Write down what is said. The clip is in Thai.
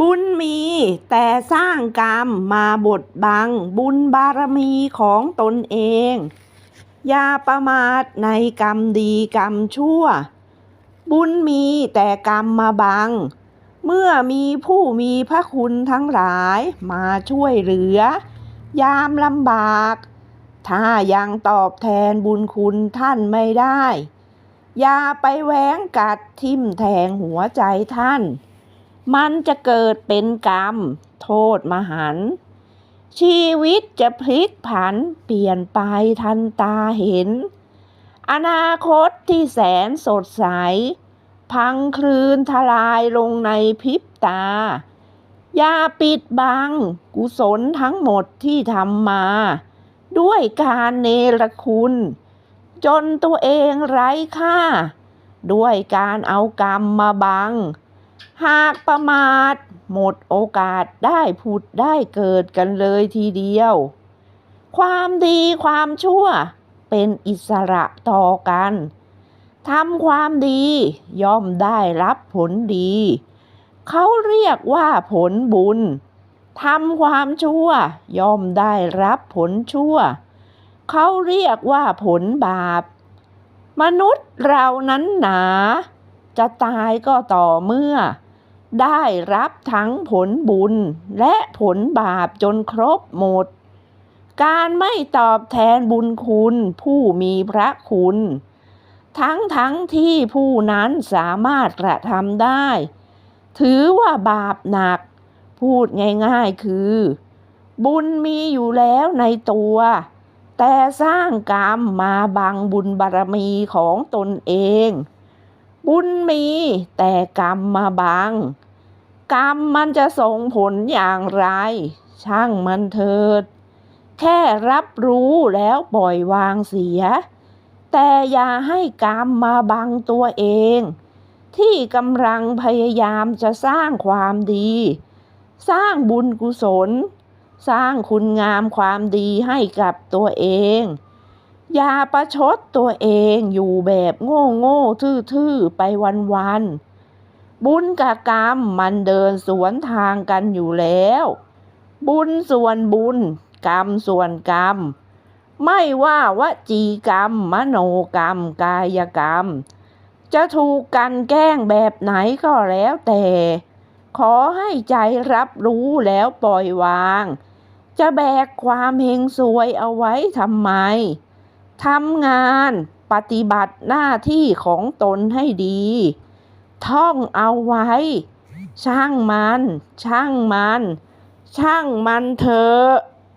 บุญมีแต่สร้างกรรมมาบดบัง บุญบารมีของตนเอง อย่าประมาทในกรรมดีกรรมชั่ว บุญมีแต่กรรมมาบัง เมื่อมีผู้มีพระคุณทั้งหลายมาช่วยเหลือ ยามลำบาก ถ้ายังตอบแทนบุญคุณท่านไม่ได้ อย่าไปแหวงกัดทิ่มแทงหัวใจท่าน มันจะเกิดเป็นกรรม โทษมหันต์ชีวิตจะพลิกผันเปลี่ยนไปทันตาเห็น อนาคตที่แสนสดใส พังคลืนทลายลงในพริบตา อย่าปิดบัง กุศลทั้งหมดที่ทำมา ด้วยการเนรคุณ จนตัวเองไร้ค่า ด้วยการเอากรรมมาบัง หากประมาทหมดโอกาสได้ผุดได้เกิดกันเลยทีเดียว ความดีความชั่วเป็นอิสระต่อกันทำความดีย่อมได้รับผลดี เขาเรียกว่าผลบุญทำความชั่วย่อมได้รับผลชั่ว เขาเรียกว่าผลบาป มนุษย์เรานั้นหนา จะตายก็ต่อเมื่อ ได้รับทั้งผลบุญและผลบาปจนครบหมด การไม่ตอบแทนบุญคุณผู้มีพระคุณ ทั้งทั้งที่ผู้นั้นสามารถกระทำได้ ถือว่าบาปหนัก พูดง่ายๆคือ บุญมีอยู่แล้วในตัว แต่สร้างกรรมมาบังบุญบารมีของตนเองบุญมีแต่กรรมมาบัง กรรมมันจะส่งผลอย่างไร ช่างมันเถิด แค่รับรู้แล้วปล่อยวางเสีย แต่อย่าให้กรรมมาบังตัวเอง ที่กำลังพยายามจะสร้างความดี สร้างบุญกุศล สร้างคุณงามความดีให้กับตัวเอง อย่าประชดตัวเองอยู่แบบโง่โง่ทื่อๆไปวันๆ บุญกับกรรมมันเดินสวนทางกันอยู่แล้ว บุญส่วนบุญ กรรมส่วนกรรม ไม่ว่าวจีกรรม มโนกรรม กายกรรม จะถูกกันแกล้งแบบไหนก็แล้วแต่ ขอให้ใจรับรู้แล้วปล่อยวาง จะแบกความเฮงซวยเอาไว้ทำไมทำงานปฏิบัติหน้าที่ของตนให้ดี ท่องเอาไว้ ช่างมัน ช่างมัน ช่างมันเถอะ